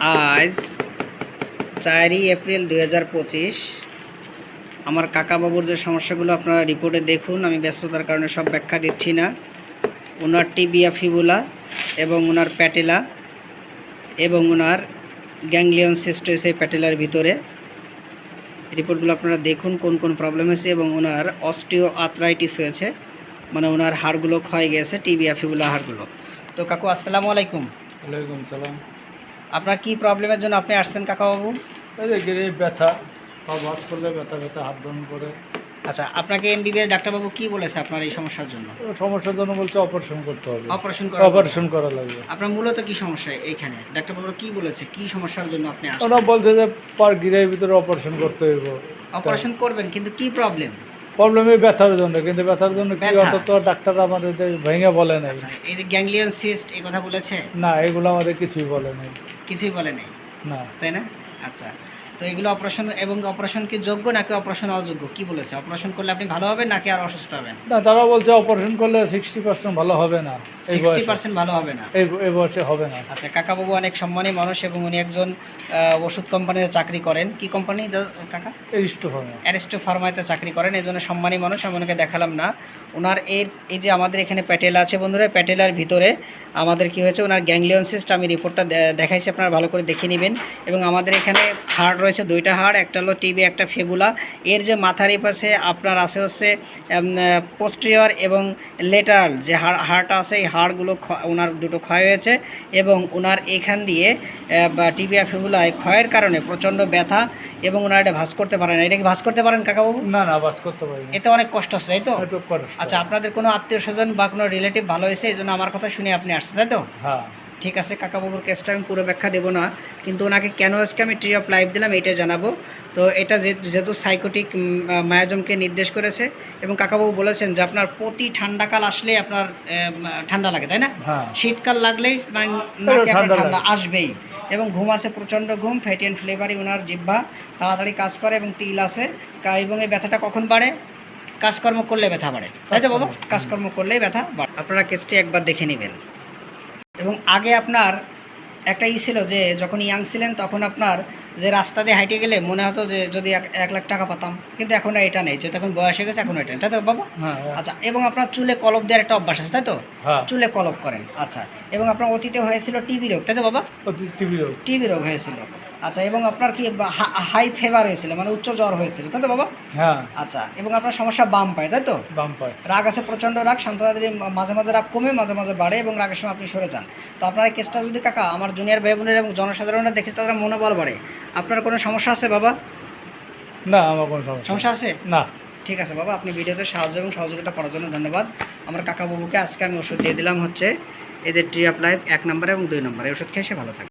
আজ চারই এপ্রিল দুই হাজার পঁচিশ। আমার কাকাবাবুর যে সমস্যাগুলো আপনারা রিপোর্টে দেখুন, আমি ব্যস্ততার কারণে সব ব্যাখ্যা দিচ্ছি না। ওনার টিবিয়া ফিবুলা এবং ওনার প্যাটেলা এবং ওনার গ্যাংলিয়ন সিস্ট হয়েছে প্যাটেলার ভিতরে। রিপোর্টগুলো আপনারা দেখুন, কোন কোন প্রবলেম হয়েছে এবং ওনার অস্টিও আর্থ্রাইটিস হয়েছে মানে ওনার হাড়গুলো ক্ষয় গেছে, টিবিয়া ফিবুলা হাড়গুলো। তো কাকু, আসসালামু আলাইকুম। ওয়ালাইকুম সালাম। আপনার কি প্রবলেমের জন্য আপনি আসছেন কাকাবাবু? এই যে গিরে ব্যথা বাস করলে ব্যথা ব্যথা হাত করে আচ্ছা আপনাকে এমবিবিএস ডাক্তারবাবু কি বলেছে আপনার এই সমস্যার জন্য? সমস্যার জন্য বলছে অপারেশন করতে হবে। অপারেশন করা অপারেশন করা লাগবে। আপনার মূলত কি সমস্যা এইখানে? ডাক্তারবাবু কি বলেছে? কি সমস্যার জন্য আপনি ওরা বলছে যে পার গিরের ভিতরে অপারেশন করতে হইব। অপারেশন করবেন কিন্তু কি প্রবলেম প্রবলেম এই ব্যথার জন্য কিন্তু ব্যথার জন্য কি অত তো ডাক্তার আমাদের ভেঙে বলে নাই? আচ্ছা এই যে গ্যাংলিয়ন সিস্ট এই কথা বলেছে? না এগুলো আমাদের কিছুই বলে নাই। কিছুই বলে নেই? না। তাই না? আচ্ছা। তো এগুলো অপারেশন এবং অপারেশন কি যোগ্য নাকি অপারেশন অযোগ্য? কি বলেছে? অপারেশন করলে আপনি ভালো হবেন নাকি আর অসুস্থ হবেন? না তারা বলছে অপারেশন করলে সিক্সটি পার্সেন্ট ভালো হবে না সিক্সটি পার্সেন্ট ভালো হবে না? এই বয়সে হবে না। আচ্ছা কাকাবাবু অনেক সম্মানী মানুষ এবং উনি একজন ওষুধ কোম্পানিতে চাকরি করেন। কি কোম্পানি কাকা? এই স্টো হবে না অ্যারিস্টো ফার্মাতে চাকরি করেন এই জন্য সম্মানী মানুষ আমি ওনাকে দেখালাম না। ওনার এর এই যে আমাদের এখানে প্যাটেল আছে বন্ধুরা প্যাটেলার ভিতরে আমাদের কি হয়েছে ওনার গ্যাংলিয়ন সিস্ট আমি রিপোর্টটা দেখাইছি আপনারা ভালো করে দেখে নেবেন। এবং আমাদের এখানে হাড় রয়েছে দুইটা হাড় একটা হলো টিবি একটা ফেবুলা। এর যে মাথার এই পাশে আপনার আছে হচ্ছে পোস্টিরিয়র এবং লেটারাল যে হাড় হাড়টা আছে এই হাড়গুলো ওনার দুটো ক্ষয় হয়েছে এবং ওনার এখান দিয়ে বা টিবিয়া ফেবুলায় ক্ষয়ের কারণে প্রচণ্ড ব্যথা এবং ওনার এটা ভাস করতে পারেন না। এটা কি ভাস করতে পারেন কাকাবাবু? না না বাস করতে পারি এতে অনেক কষ্ট হচ্ছে তাই তো? একটু আচ্ছা আপনাদের কোনো আত্মীয় স্বজন বা কোনো রিলেটিভ ভালো হয়েছে? এই জন্য আমার কথা শুনে আপনি আসছেন তাই তো? হ্যাঁ। ঠিক আছে কাকাবাবুর কেসটা আমি পুরো ব্যাখ্যা দেবো না কিন্তু ওনাকে কেন আজকে আমি ট্রি অফ লাইফ দিলাম এটা জানাব। তো এটা যেহেতু সাইকোটিক মায়াজমকে নির্দেশ করেছে এবং কাকাবাবু বলেছেন যে আপনার প্রতি ঠান্ডাকাল আসলে আপনার ঠান্ডা লাগে তাই না? হ্যাঁ। শীতকাল লাগলেই মানে নাকে আপনার ঠান্ডা আসবেই এবং ঘুম আছে প্রচণ্ড ঘুম ফ্যাটি অ্যান্ড ফ্লেভারি ওনার জিহ্বা তাড়াতাড়ি কাজ করে এবং তিল আছে এবং এই ব্যথাটা কখন বাড়ে? কাজকর্ম করলে ব্যথা বাড়ে। তাই তো বাবা? কাজকর্ম করলেই ব্যথা বাড়ে। আপনারা কেসটি একবার দেখে নেবেন। এবং আগে আপনার একটা ই ছিল যে যখন ইয়াং ছিলেন তখন আপনার যে রাস্তা দিয়ে হাঁটে গেলে মনে হতো যে যদি এক লাখ টাকা পাতাম। কিন্তু এখন আর এটা নেই। যে তখন বয়স হয়ে গেছে এখন এটা তাই তো বাবা? হ্যাঁ আচ্ছা এবং আপনার চুলে কলপ দেওয়ার একটা অভ্যাস আছে তাই তো? হ্যাঁ। চুলে কলপ করেন। আচ্ছা এবং আপনার অতীতে হয়েছিল টিবি রোগ তাই তো বাবা? টিভি রোগ। টিবি রোগ হয়েছিল। আচ্ছা এবং আপনার কি হাই ফেভার হয়েছিল মানে উচ্চ জ্বর হয়েছিল তাই তো বাবা? হ্যাঁ। আচ্ছা এবং আপনার সমস্যা বাম পায় তাই তো? বাম পায়। রাগ আছে প্রচণ্ড রাগ শান্তবাদী মাঝে মাঝে রাগ কমে মাঝে মাঝে বাড়ে এবং রাগের সময় আপনি সরে যান। তো আপনার এই কেসটা যদি কাকা আমার জুনিয়র ভাই বোনের এবং জনসাধারণরা দেখে তাদের মনোবল বাড়ে আপনার কোনো সমস্যা আছে বাবা? না আমার কোনো সমস্যা সমস্যা আছে? না। ঠিক আছে বাবা আপনি ভিডিওতে সাহায্য এবং সহযোগিতা করার জন্য ধন্যবাদ। আমার কাকা বাবুকে আজকে আমি ওষুধ দিয়ে দিলাম হচ্ছে এদের ট্রি লাইফ এক নম্বরে এবং দুই নম্বরে। ওষুধ খেয়ে সে ভালো থাকে